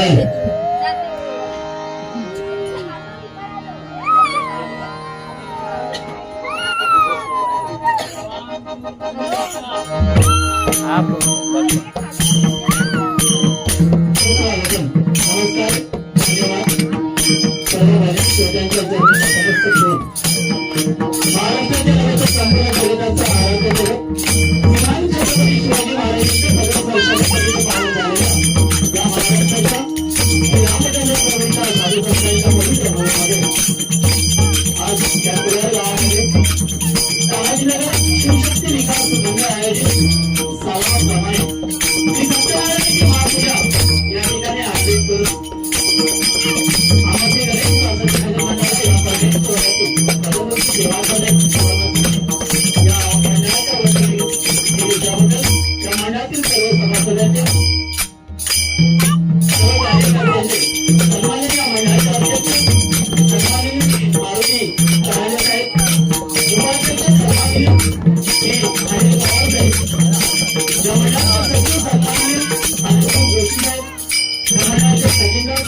হবে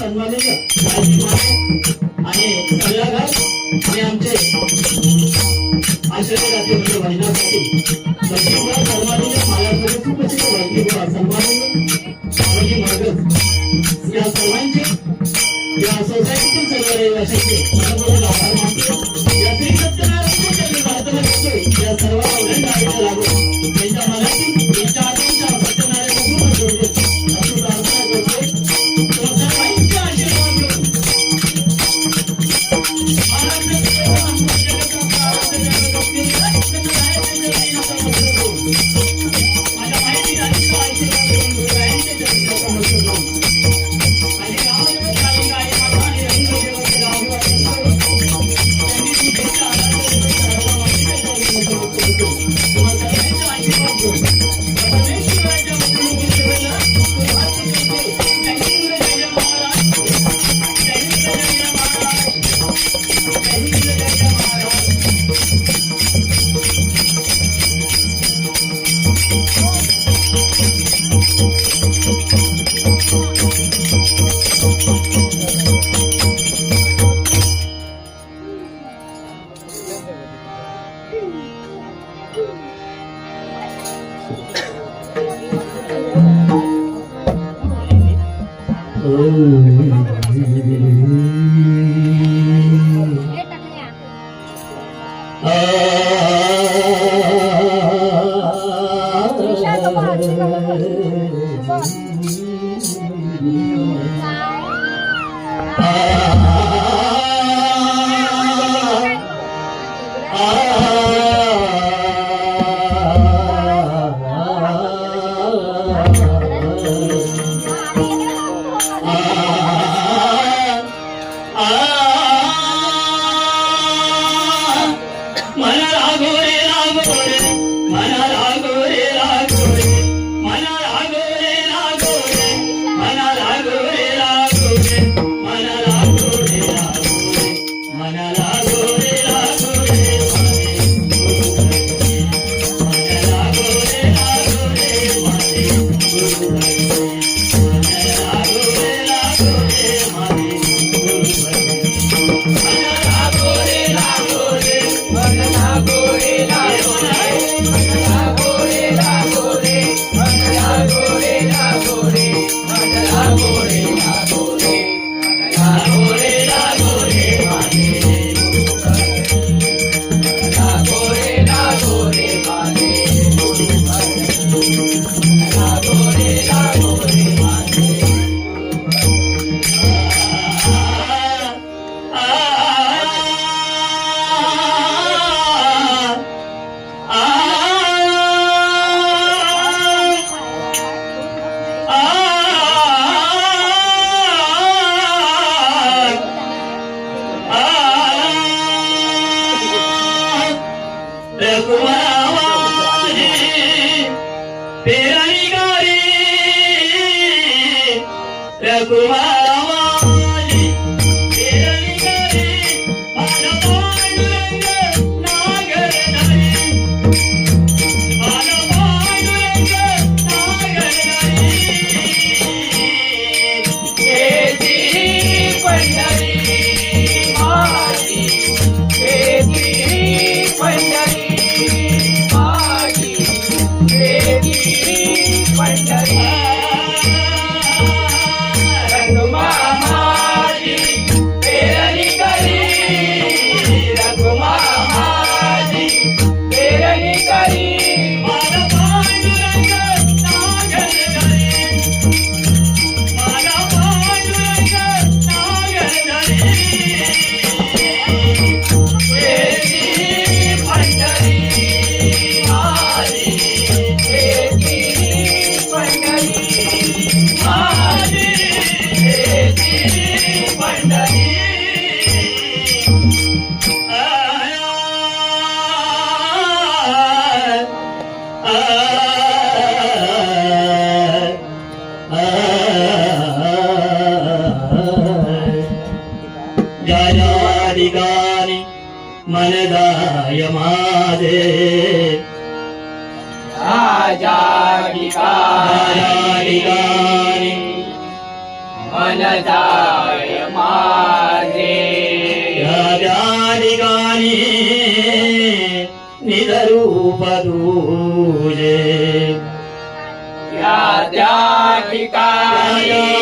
सन्मानित आणि सल्लागार आणि आमचे आश्रय वाहिन्यासाठी दक्षिणा सन्मानित मालामध्ये सुप्रसिद्ध वाहिनी किंवा सन्मानित मार्ग या सर्वांचे या सोसायटीतील सर्व रहिवाशांचे Oh. तेरा ही गोरी रघुवा गायानि गानि मनदाय मादे गायानि गानि मनदाय मादे गायानि गानि निदरूपदूजे गायानि गानि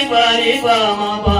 re pa re pa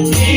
Yeah.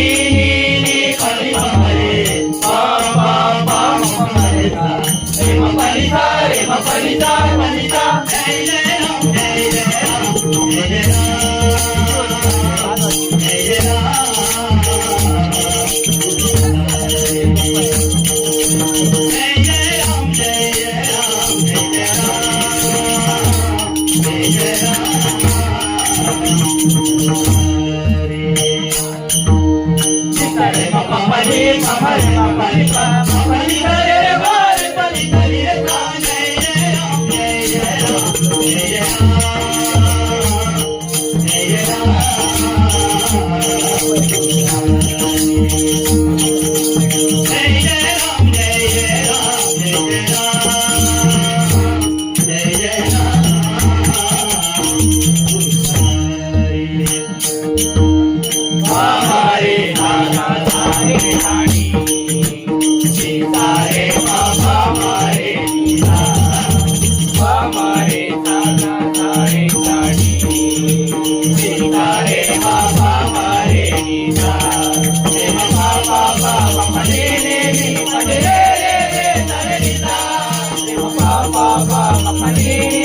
Amém.